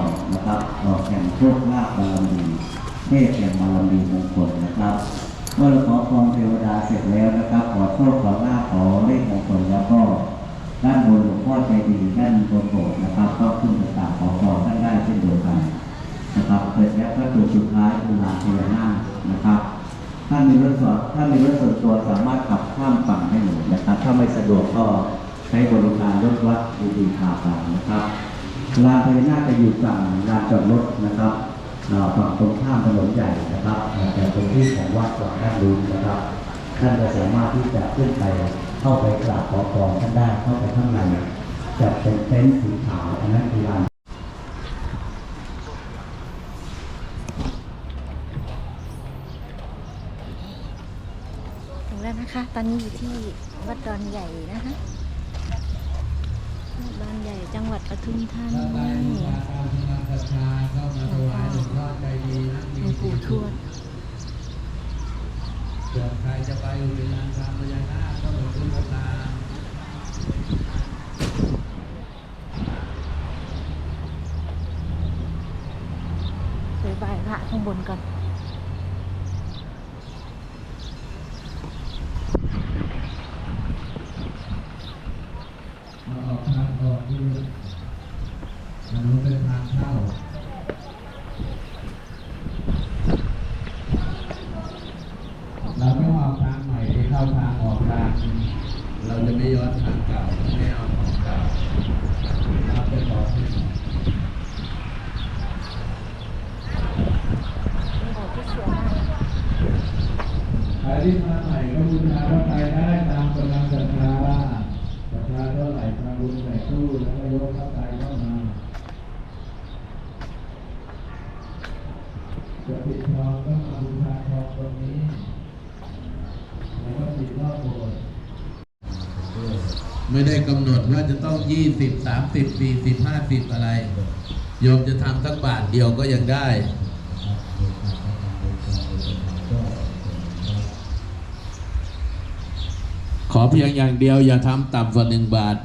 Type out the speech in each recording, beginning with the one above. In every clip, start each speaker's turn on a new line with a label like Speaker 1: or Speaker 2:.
Speaker 1: รนะครับเราแข่งโชคลาภบารมีเทพแห่งบารมีมงคลนะครับเมื่อเราขอพรเทวดาเสร็จแล้วนะครับ ขอโชคขอลาภขอเลขมงคลแล้วก็ด้านบนหลวงพ่อใจดีด้านบนโบสถ์นะครับก็ขึ้นไปกราบขอพรท่านได้เช่นเดียวกันนะครับเสร็จแล้วก็จุดสุดท้ายคือลานพญานาคนะครับถ้ามีรถส่วนถ้ามีรถส่วนตัวสามารถขับข้ามฝั่งได้เลยนะครับ ถ้าไม่สะดวกก็ใช้บริการรถวัดดีๆพาไปนะครับ ลานพญานาคจะอยู่ฝั่งลานจอดรถนะครับฝั่งตรงข้ามถนนใหญ่นะครับแต่ตรงที่ของวัดฝั่งด้านนู้นนะครับท่านจะสามารถที่จะขึ้นไปเข้าไปกราบขอพรท่านได้เข้าไปข้างในจะเป็นเต็นท์สีขาวอันนั้นคือลาน
Speaker 2: ถึงแล้วนะคะ ตอนนี้อยู่ที่วัดดอนใหญ่นะคะวัดดอนใหญ่จังห วัดปทุมธานี
Speaker 3: ถ้าได้บูชาตามกำลังศรัทธาก็มาถวายหลวงพ่อใจดีนะ
Speaker 2: หลวงปู่ทวด
Speaker 3: ส่วนใครจะไปอุทิศทางพญานาคก็มาขึ้นตาม
Speaker 2: ไปไหว้พระข้างบนก่อน
Speaker 3: มาออกทางออกที่อันนู้นเป็นทางเข้า เราไม่ออกทางใหม่ที่เข้าทางออกทาง เราจะไม่ย้อนทางเก่าไม่เอาของเก่าเราไปต่อที่ใหม่
Speaker 2: เป็นบ่อที่สวยมาก
Speaker 3: ใครที่มาใหม่ก็บูชาพระไตรได้ตามกำลังศรัทธาศรัทธาเท่าไหร่ทำบุญใส่ตู้แล้วก็ยกพระไตรเข้ามาจะปิดทองก็มาบูชาทองตรงนี้แล้วก็ปิดรอบโบสถ์ ไม่ได้กำหนดว่าจะต้องยี่สิบสามสิบสี่สิบห้าสิบอะไร โยมจะทำสักบาทเดียวก็ยังได้ ขอเพียงอย่างเดียวอย่าทำต่ำกว่าหนึ่งบาท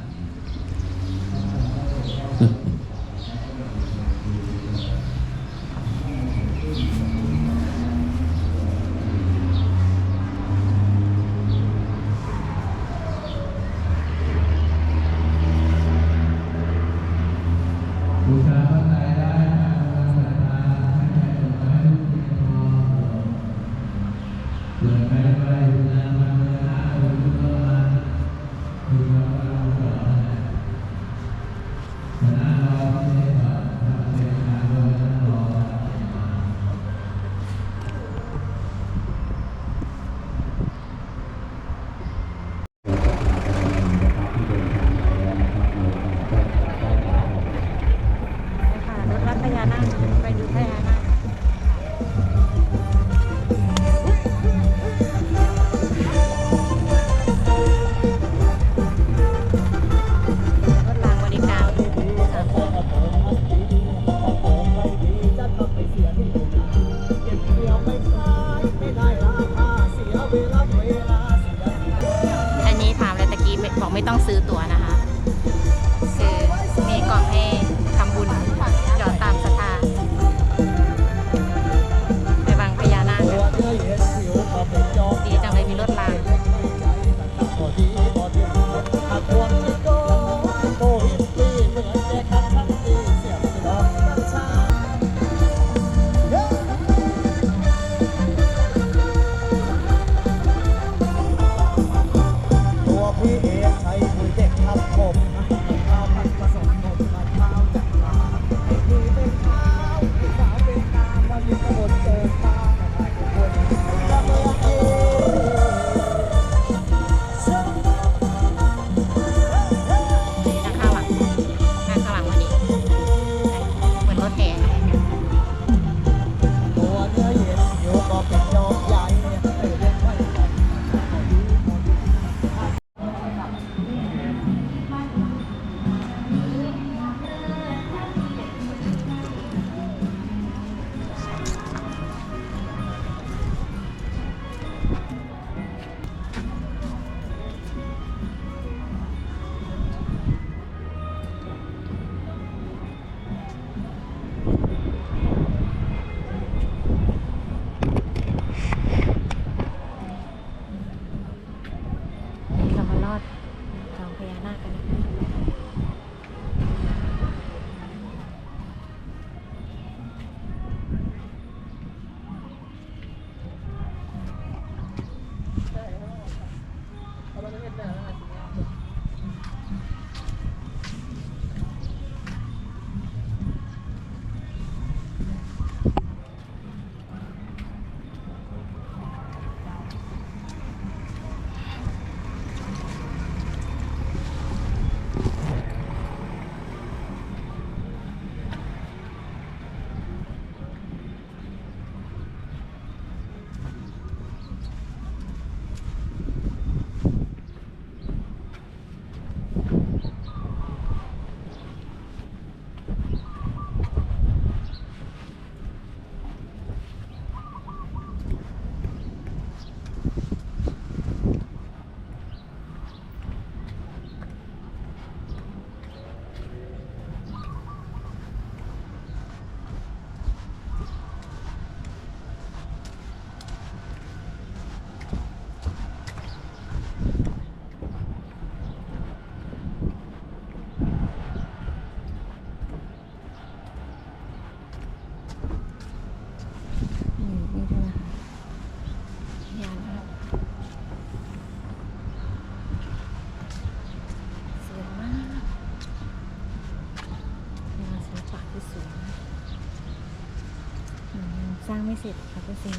Speaker 3: สร้า
Speaker 2: งไม่เสร็จค่ะคุณซิง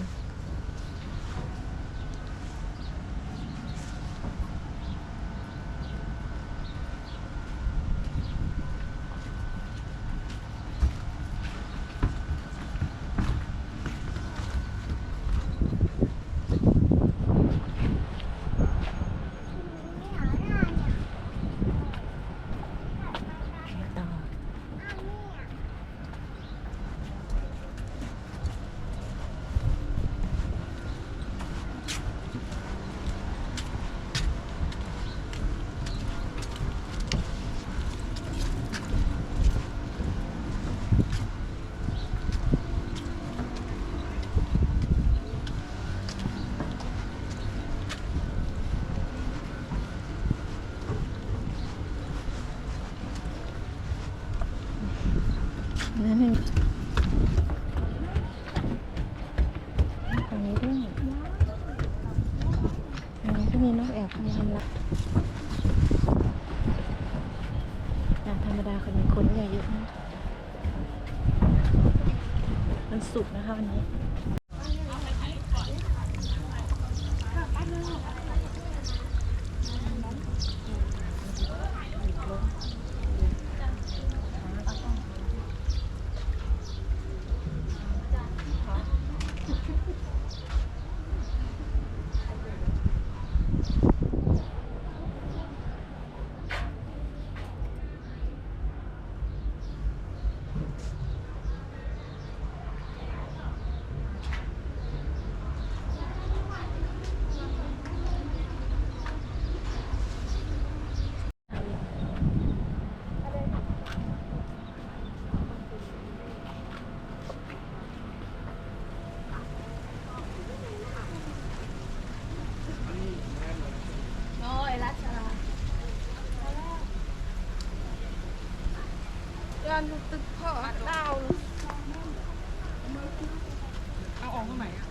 Speaker 2: ต่อ นั่นเองตรงนี้ด้วยอันนี้ก็มีนกแอบพยานละอย่างธรรมดาคนนี้คนใหญ่เยอะนะมันสุกนะคะวันนี้
Speaker 4: ย้อนตึกพ่อดาว เอาออกตรงไหนอะ